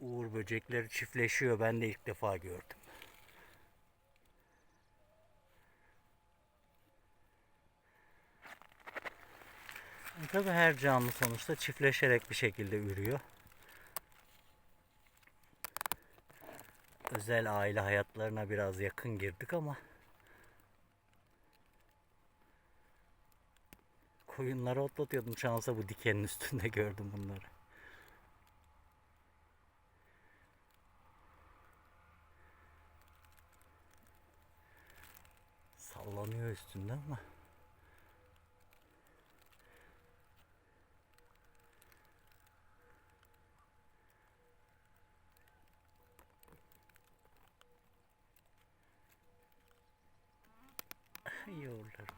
Uğur böcekleri çiftleşiyor. Ben de ilk defa gördüm. E Tabii her canlı sonuçta çiftleşerek bir şekilde ürüyor. Özel aile hayatlarına biraz yakın girdik ama koyunları otlatıyordum. Şansa bu dikenin üstünde gördüm bunları. Sallanıyor üstünde ama. Yollarım.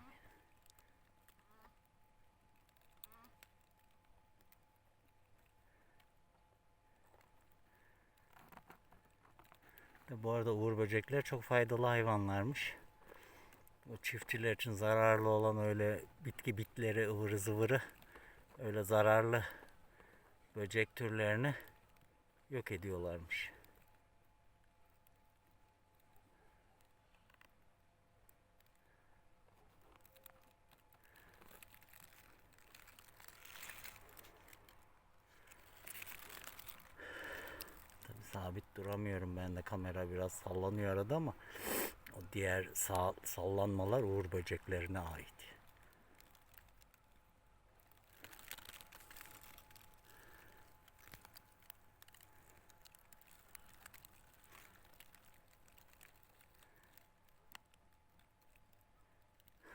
Bu arada uğur böcekler çok faydalı hayvanlarmış. O çiftçiler için zararlı olan öyle bitki bitleri ıvırı zıvırı öyle zararlı böcek türlerini yok ediyorlarmış. Tabii sabit duramıyorum ben de kamera biraz sallanıyor arada ama o diğer sağ, sallanmalar uğur böceklerine ait.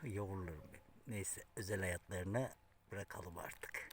Yoğurlurum. Neyse özel hayatlarını bırakalım artık.